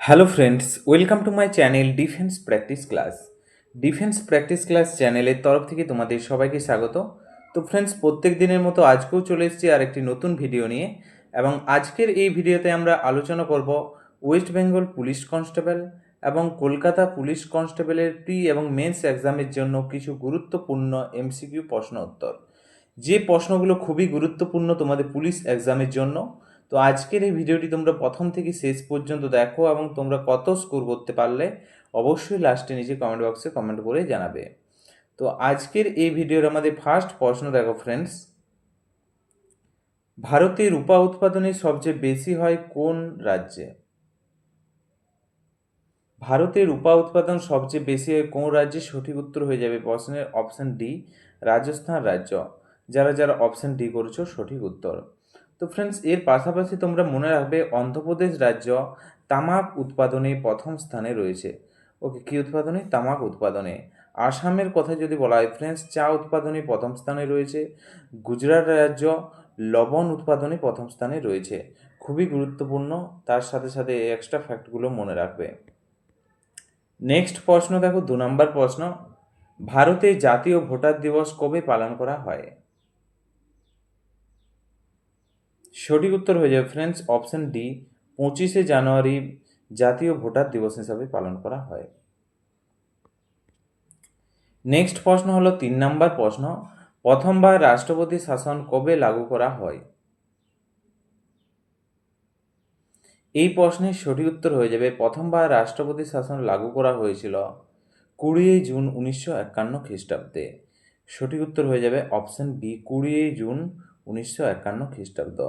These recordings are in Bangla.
Hello friends welcome to my channel defence practice class defence practice class চ্যানেলের তরফ থেকে তোমাদের সবাইকে স্বাগত। তো ফ্রেন্ডস প্রত্যেক দিনের মতো আজকেও চলে এসেছি আর একটি নতুন ভিডিও নিয়ে এবং আজকের এই ভিডিওতে আমরা আলোচনা করব ওয়েস্ট বেঙ্গল পুলিশ কনস্টেবল এবং কলকাতা পুলিশ কনস্টেবলের প্রি এবং মেন্স এক্সামের জন্য কিছু গুরুত্বপূর্ণ এমসিকিউ প্রশ্ন উত্তর। যে প্রশ্নগুলো খুবই গুরুত্বপূর্ণ তোমাদের পুলিশ এক্সামের জন্য তো আজকের এই ভিডিওটি তোমরা প্রথম থেকে শেষ পর্যন্ত দেখো এবং তোমরা কত স্কোর করতে পারলে অবশ্যই লাস্টে নিচে কমেন্ট বক্সে কমেন্ট করে জানাবে। তো আজকের এই ভিডিওর আমাদের ফার্স্ট প্রশ্ন দেখো ফ্রেন্ডস ভারতে রূপা উৎপাদনে সবচেয়ে বেশি হয় কোন রাজ্যে? ভারতে রূপা উৎপাদন সবচেয়ে বেশি হয় কোন রাজ্যে? সঠিক উত্তর হয়ে যাবে প্রশ্নের অপশন ডি রাজস্থান রাজ্য। যারা যারা অপশন ডি করেছ, সঠিক উত্তর। তো ফ্রেন্ডস এর পাশাপাশি তোমরা মনে রাখবে অন্ধ্রপ্রদেশ রাজ্য তামাক উৎপাদনে প্রথম স্থানে রয়েছে। ওকে কী উৎপাদনে? তামাক উৎপাদনে। আসামের কথা যদি বলা হয় ফ্রেন্ডস চা উৎপাদনে প্রথম স্থানে রয়েছে। গুজরাট রাজ্য লবণ উৎপাদনে প্রথম স্থানে রয়েছে। খুবই গুরুত্বপূর্ণ। তার সাথে সাথে এই এক্সট্রা ফ্যাক্টগুলো মনে রাখবে। নেক্সট প্রশ্ন, দেখো, দু নম্বর প্রশ্ন। ভারতে জাতীয় ভোটার দিবস কবে পালন করা হয়? সঠিক উত্তর হয়ে যাবে ফ্রেন্ডস অপশন ডি পঁচিশে জানুয়ারি জাতীয় ভোটার দিবস হিসাবে পালন করা হয়। নেক্সট প্রশ্ন হলো তিন নম্বর প্রশ্ন, প্রথমবার রাষ্ট্রপতি শাসন কবে লাগু করা হয়? এই প্রশ্নের সঠিক উত্তর হয়ে যাবে, প্রথমবার রাষ্ট্রপতি শাসন লাগু করা হয়েছিল কুড়ি জুন উনিশশো একান্ন খ্রিস্টাব্দে। সঠিক উত্তর হয়ে যাবে অপশন বি কুড়ি জুন উনিশশো একান্ন খ্রিস্টাব্দ।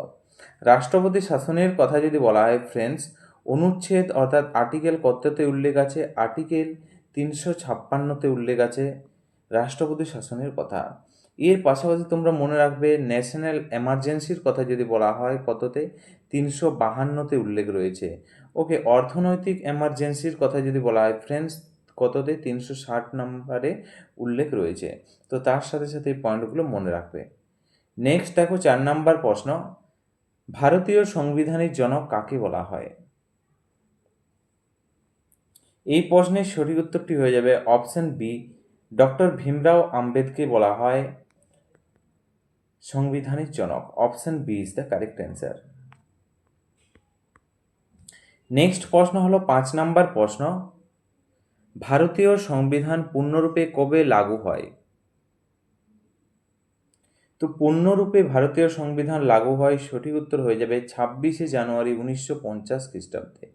রাষ্ট্রপতি শাসনের কথা যদি বলা হয় ফ্রেন্ডস অনুচ্ছেদ অর্থাৎ আর্টিকেল কততে উল্লেখ আছে? আর্টিকেল তিনশো ছাপ্পান্নতে উল্লেখ আছে রাষ্ট্রপতি শাসনের কথা। এর পাশাপাশি তোমরা মনে রাখবে ন্যাশনাল এমার্জেন্সির কথা যদি বলা হয়, কততে? তিনশো বাহান্নতে উল্লেখ রয়েছে। ওকে, অর্থনৈতিক এমার্জেন্সির কথা যদি বলা হয় ফ্রেন্ডস কততে? তিনশো ষাট নম্বরে উল্লেখ রয়েছে। তো তার সাথে সাথে এই পয়েন্টগুলো মনে রাখবে। নেক্সট দেখো চার নাম্বার প্রশ্ন। ভারতীয় সংবিধানের জনক কাকে বলা হয়? এই প্রশ্নের সঠিক উত্তরটি হয়ে যাবে অপশন বি, ডক্টর ভীমরাও আম্বেদকে বলা হয় সংবিধানের জনক। Option B is the correct answer next প্রশ্ন হলো পাঁচ নাম্বার প্রশ্ন। ভারতীয় সংবিধান পূর্ণরূপে কবে লাগু হয়? তো পূর্ণরূপে ভারতীয় সংবিধান লাগু হয় সঠিক উত্তর হয়ে যাবে ছাব্বিশে জানুয়ারি উনিশশো পঞ্চাশ খ্রিস্টাব্দে।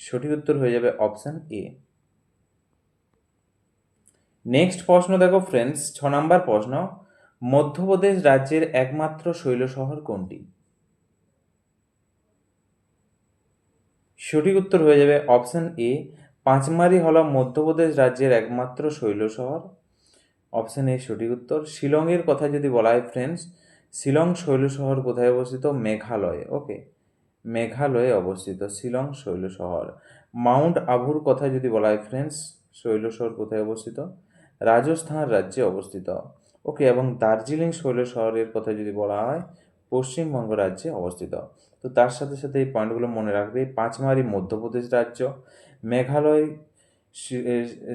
সঠিক উত্তর হয়ে যাবে অপশান এ নেক্সট প্রশ্ন দেখো ফ্রেন্ডস ছ নম্বর প্রশ্ন, মধ্যপ্রদেশ রাজ্যের একমাত্র শৈল শহর কোনটি? সঠিক উত্তর হয়ে যাবে অপশান এ পাঁচমারি হল মধ্যপ্রদেশ রাজ্যের একমাত্র শৈল শহর। অপশান এ সঠিক উত্তর। শিলংয়ের কথা যদি বলা হয় ফ্রেন্ডস শিলং শৈল শহর কোথায় অবস্থিত? মেঘালয়ে। ওকে, মেঘালয়ে অবস্থিত শিলং শৈল শহর। মাউন্ট আবুর কথা যদি বলা হয় ফ্রেন্ডস শৈল শহর কোথায় অবস্থিত? রাজস্থান রাজ্যে অবস্থিত। ওকে, এবং দার্জিলিং শৈল শহরের কথা যদি বলা হয়, পশ্চিমবঙ্গ রাজ্যে অবস্থিত। তো তার সাথে সাথে এই পয়েন্টগুলো মনে রাখবে। পাঁচমারি মধ্যপ্রদেশ রাজ্য, মেঘালয়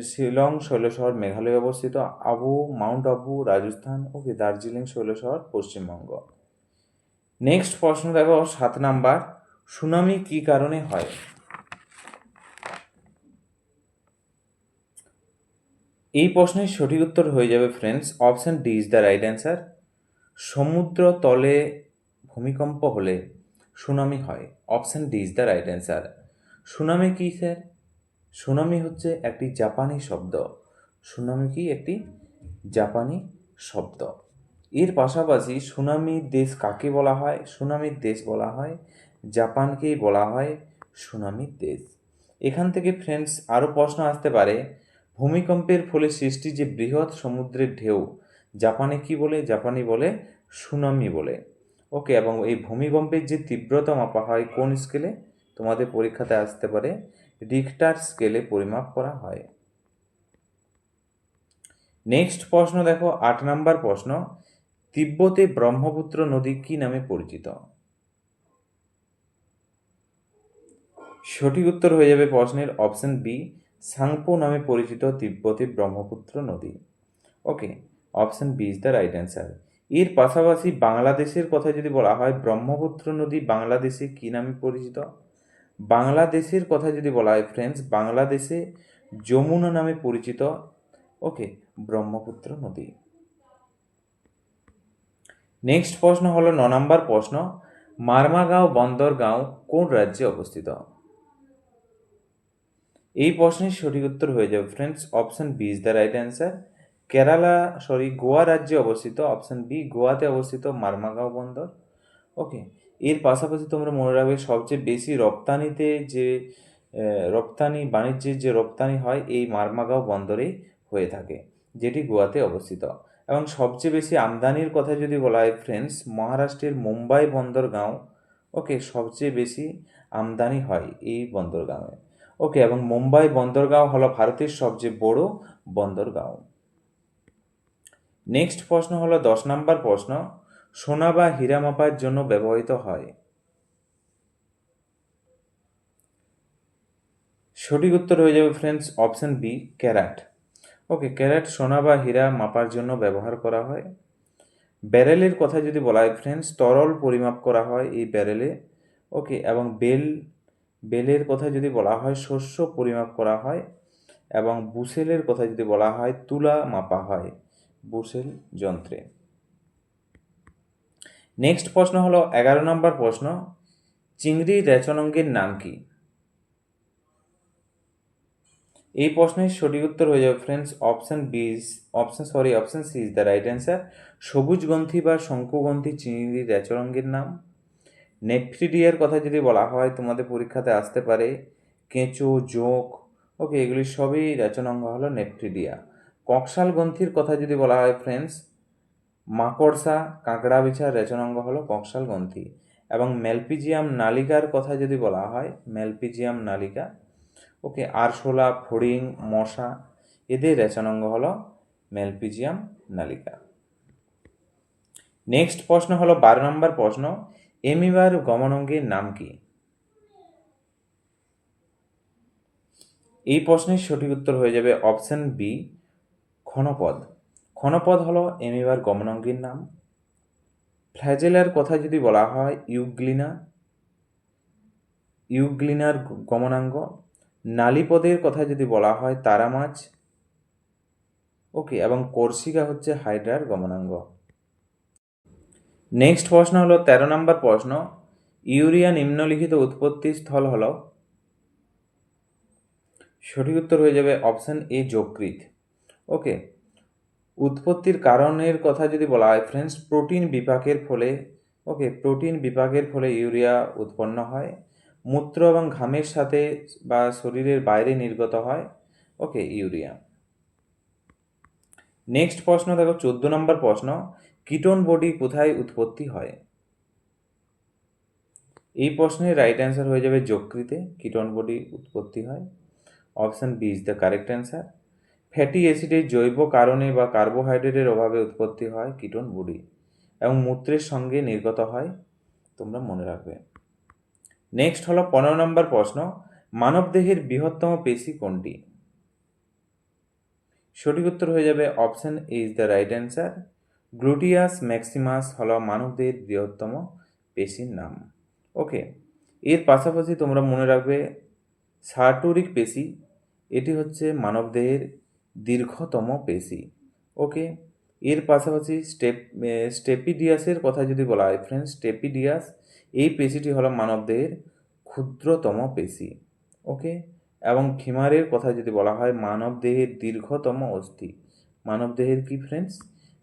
শিলং শৈলশহর মেঘালয়ে অবস্থিত আবু, মাউন্ট আবু, রাজস্থান ওকে দার্জিলিং শৈলশহর পশ্চিমবঙ্গ। নেক্সট প্রশ্ন দেখো, সাত নাম্বার, সুনামি কি কারণে হয়? এই প্রশ্নের সঠিক উত্তর হয়ে যাবে friends option D is the right answer সমুদ্র তলে ভূমিকম্প হলে সুনামি হয় option D is the right answer tsunami কি স্যার সুনামি হচ্ছে একটি জাপানি শব্দ। সুনামি কি? একটি জাপানি শব্দ। এর পাশাপাশি সুনামির দেশ কাকে বলা হয়? সুনামির দেশ বলা হয়, জাপানকেই বলা হয় সুনামির দেশ। এখান থেকে ফ্রেন্ডস আরও প্রশ্ন আসতে পারে, ভূমিকম্পের ফলে সৃষ্টি যে বৃহৎ সমুদ্রের ঢেউ, জাপানে কি বলে? জাপানি বলে সুনামি বলে। ওকে এবং এই ভূমিকম্পের যে তীব্রতা মাপা হয় কোন স্কেলে তোমাদের পরীক্ষাতে আসতে পারে। রিক্টার স্কেলে পরিমাপ করা হয়। নেক্সট প্রশ্ন দেখো, আট নাম্বার প্রশ্ন, তিব্বতে ব্রহ্মপুত্র নদী কি নামে পরিচিত? সঠিক উত্তর হয়ে যাবে প্রশ্নের অপশন বি, সাংপো নামে পরিচিত তিব্বতে ব্রহ্মপুত্র নদী। Okay, option B is the right answer এর পাশাপাশি বাংলাদেশের কথা যদি বলা হয়, ব্রহ্মপুত্র নদী বাংলাদেশে কি নামে পরিচিত? বাংলাদেশের কথা যদি বলা হয় ফ্রেন্ডস বাংলাদেশে যমুনা নামে পরিচিত ওকে ব্রহ্মপুত্র নদী। নেক্সট প্রশ্ন হলো, ন নম্বর প্রশ্ন, মারমাগাঁও বন্দরগাঁও কোন রাজ্যে অবস্থিত? এই প্রশ্নের সঠিক উত্তর হয়ে যাবে friends option B is the right answer Kerala sorry Goa রাজ্যে অবস্থিত অপশন বি গোয়াতে অবস্থিত মারমাগাঁও বন্দর। ওকে এর পাশাপাশি তোমরা মনে রাখবে সবচেয়ে বেশি রপ্তানিতে যে রপ্তানি, বাণিজ্যের যে রপ্তানি হয়, এই মারমাগাঁও বন্দরেই হয়ে থাকে, যেটি গোয়াতে অবস্থিত। এবং সবচেয়ে বেশি আমদানির কথা যদি বলা হয় ফ্রেন্ডস মহারাষ্ট্রের মুম্বাই বন্দরগাঁও, ওকে, সবচেয়ে বেশি আমদানি হয় এই বন্দরগাঁওয়ে। ওকে, এবং মুম্বাই বন্দরগাঁও হলো ভারতের সবচেয়ে বড় বন্দরগাঁও। নেক্সট প্রশ্ন হলো দশ নম্বর প্রশ্ন। সোনা বা হীরা মাপার জন্য ব্যবহৃত হয়। সঠিক উত্তর হয়ে যাবে friends option B carat. Okay carat সোনা বা হীরা মাপার জন্য ব্যবহার করা হয়। ব্যারেলের কথা যদি বলা হয় ফ্রেন্ডস তরল পরিমাপ করা হয় এই ব্যারেলে। ওকে এবং বেল, বেলের কথা যদি বলা হয় শস্য পরিমাপ করা হয়। এবং বুসেলের কথা যদি বলা হয় তুলা মাপা হয় বুসেল যন্ত্রে। নেক্সট প্রশ্ন হলো এগারো নম্বর প্রশ্ন, চিংড়ি রেচনাঙ্গের নাম কি? এই প্রশ্নের সঠিক উত্তর হয়ে যাবে friends option B option sorry option C is the right answer সবুজ গ্রন্থি বা শঙ্কুগ্রন্থি চিংড়ি রেচরঙ্গের নাম। নেফ্রিডিয়ার কথা যদি বলা হয়, তোমাদের পরীক্ষাতে আসতে পারে। কেঁচো, জোঁক ওকে এগুলি সবই রেচনাঙ্গ হলো নেফ্রিডিয়া ককশাল গ্রন্থির কথা যদি বলা হয় ফ্রেন্ডস মাকড়সা কাঁকড়া বিছার রেচনাঙ্গ হলো ককশাল গ্রন্থি। এবং মেলপিজিয়াম নালিকার কথা যদি বলা হয়, মেলপিজিয়াম নালিকা, ওকে আরশোলা, ফড়িং, মশা, এদের রেচনাঙ্গ হলো মেলপিজিয়াম নালিকা। নেক্সট প্রশ্ন হলো বারো নম্বর প্রশ্ন, এমিবার গমনাঙ্গের নাম কি? এই প্রশ্নের সঠিক উত্তর হয়ে যাবে অপশন বি, ক্ষণপদ। ক্ষণপদ হলো এমিবার গমনাঙ্গের নাম। ফ্ল্যাজেলার কথা যদি বলা হয়, ইউগ্লিনা, ইউগ্লিনার গমনাঙ্গ। নালীপদের কথা যদি বলা হয় তারা মাছ ওকে, এবং কর্সিকা হচ্ছে হাইড্রার গমনাঙ্গ। নেক্সট প্রশ্ন হলো, তেরো নম্বর প্রশ্ন, ইউরিয়া নিম্নলিখিত উৎপত্তি স্থল হলো? সঠিক উত্তর হয়ে যাবে অপশান এ যকৃত ওকে উৎপত্তির কারণের কথা যদি বলা হয় ফ্রেন্ডস প্রোটিন বিপাকের ফলে ওকে প্রোটিন বিপাকের ফলে ইউরিয়া উৎপন্ন হয়, মূত্র এবং ঘামের সাথে বা শরীরের বাইরে নির্গত হয় ওকে ইউরিয়া। নেক্সট প্রশ্ন, দেখো, চোদ্দ নম্বর প্রশ্ন কিটোন বডি কোথায় উৎপত্তি হয়? এই প্রশ্নের রাইট অ্যান্সার হয়ে যাবে যকৃতে কিটোন বডি উৎপত্তি হয়। Option B is the correct answer fatty অ্যাসিডের জৈব কারণে বা কার্বোহাইড্রেটের অভাবে উৎপত্তি হয় কিটোন বডি এবং মূত্রের সঙ্গে নির্গত হয়, তোমরা মনে রাখবে। নেক্সট হলো পনেরো নম্বর প্রশ্ন, মানবদেহের বৃহত্তম পেশি কোনটি? সঠিক উত্তর হয়ে যাবে option is the right answer gluteus maximus হলো মানবদেহের বৃহত্তম পেশির নাম। ওকে এর পাশাপাশি তোমরা মনে রাখবে সার্টোরিক পেশি, এটি হচ্ছে মানবদেহের দীর্ঘতম পেশি। ওকে, এর পাশাপাশি স্টেপ স্টেপিডিয়াসের কথা যদি বলা হয় ফ্রেন্ডস স্টেপিডিয়াস, এই পেশিটি হলো মানবদেহের ক্ষুদ্রতম পেশি। ওকে, এবং ফিমারের কথা যদি বলা হয়, মানবদেহের দীর্ঘতম অস্থি। মানবদেহের কি ফ্রেন্ডস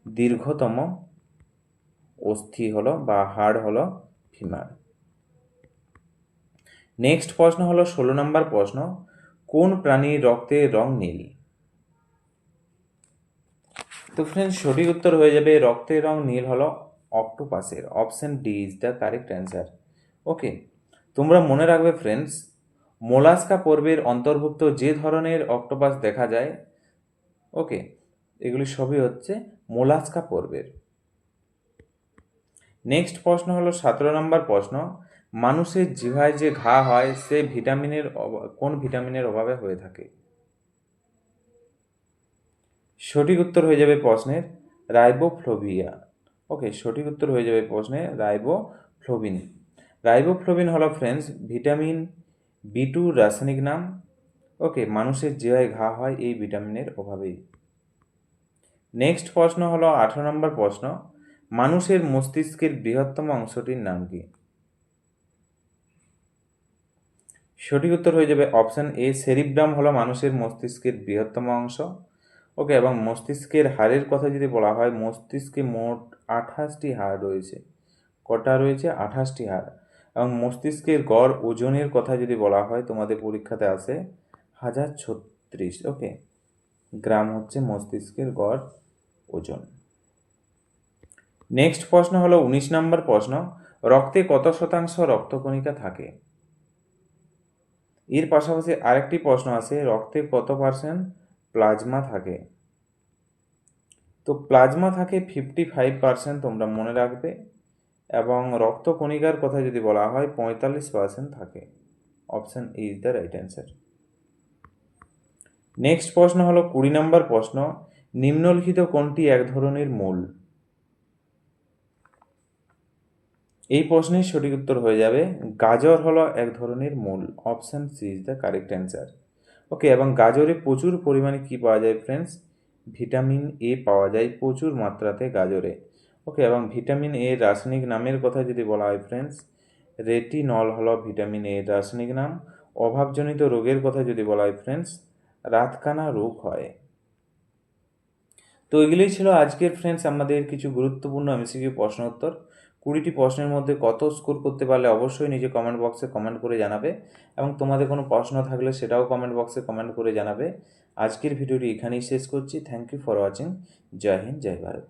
দীর্ঘতম অস্থি হলো বা হাড় হলো ফিমার নেক্সট প্রশ্ন হলো, ষোলো নম্বর প্রশ্ন, কোন প্রাণীর রক্তের রং নীল? তো ফ্রেন্ডস সঠিক উত্তর হয়ে যাবে, রক্তের রং নীল হলো অক্টোপাসের option D is the correct answer okay তোমরা মনে রাখবে ফ্রেন্ডস মোলাস্কা পর্বের অন্তর্ভুক্ত যে ধরনের অক্টোপাস দেখা যায় ওকে এগুলি সবই হচ্ছে মোলাস্কা পর্বের। নেক্সট প্রশ্ন হলো সতেরো নম্বর প্রশ্ন, মানুষের জিভায় যে ঘা হয়, সে ভিটামিনের কোন ভিটামিনের অভাবে হয়ে থাকে? সঠিক উত্তর হয়ে যাবে প্রশ্নের রাইবোফ্লোভিয়া। ওকে, সঠিক উত্তর হয়ে যাবে প্রশ্নে রাইবোফ্লোবিন রাইবোফ্লোবিন হলো ফ্রেন্ডস ভিটামিন বি টু রাসায়নিক নাম। ওকে, মানুষের জিভায় ঘা হয় এই ভিটামিনের অভাবেই নেক্সট প্রশ্ন হলো আঠারো নম্বর প্রশ্ন, মানুষের মস্তিষ্কের বৃহত্তম অংশটির নাম কি? সঠিক উত্তর হয়ে যাবে অপশান এ সেরিব্রাম হলো মানুষের মস্তিষ্কের বৃহত্তম অংশ। ওকে, এবং মস্তিষ্কের হাড়ের কথা যদি বলা হয়, মস্তিষ্কে মোট আঠাশটি হাড় রয়েছে। কটা রয়েছে? আঠাশটি হাড়। এবং মস্তিষ্কের গড় ওজনের কথা যদি বলা হয়, তোমাদের পরীক্ষাতে আসে হাজার ছত্রিশ। ওকে, গ্রাম হচ্ছে মস্তিষ্কের গড় ওজন। নেক্সট প্রশ্ন হলো উনিশ নম্বর প্রশ্ন, রক্তে কত শতাংশ রক্তকণিকা থাকে? এর পাশাপাশি আরেকটি প্রশ্ন আছে, রক্তে কত পার্সেন্ট প্লাজমা থাকে। তো প্লাজমা থাকে ফিফটি ফাইভ পার্সেন্ট তোমরা মনে রাখবে এবং রক্তকণিকার কথা যদি বলা হয় পঁয়তাল্লিশ পার্সেন্ট থাকে। Option is the right answer next প্রশ্ন হলো কুড়ি নম্বর প্রশ্ন, নিম্নলিখিত কোনটি এক ধরনের মূল? এই প্রশ্নের সঠিক উত্তর হয়ে যাবে, গাজর হলো এক ধরনের মূল। Option C is the correct answer okay এবং গাজরে প্রচুর পরিমাণে কি পাওয়া যায় ফ্রেন্ডস ভিটামিন এ পাওয়া যায় প্রচুর মাত্রাতে গাজরে। ওকে এবং ভিটামিন এ রাসায়নিক নামের কথা যদি বলা হয় ফ্রেন্ডস রেটিনল হলো ভিটামিন এ রাসায়নিক নাম। অভাবজনিত রোগের কথা যদি বলা হয় ফ্রেন্ডস রাতকানা রোগ হয়। তো এগুলোই ছিল আজকের ফ্রেন্ডস আমাদের কিছু গুরুত্বপূর্ণ এমসিকিউ প্রশ্ন উত্তর কুড়িটি প্রশ্নের মধ্যে কত স্কোর করতে পারলে অবশ্যই নিজে কমেন্ট বক্সে কমেন্ট করে জানাবে এবং তোমাদের কোনো প্রশ্ন থাকলে সেটাও কমেন্ট বক্সে কমেন্ট করে জানাবে। আজকের ভিডিওটি এখানেই শেষ করছি। থ্যাংক ইউ ফর ওয়াচিং জয় হিন্দ, জয় ভারত।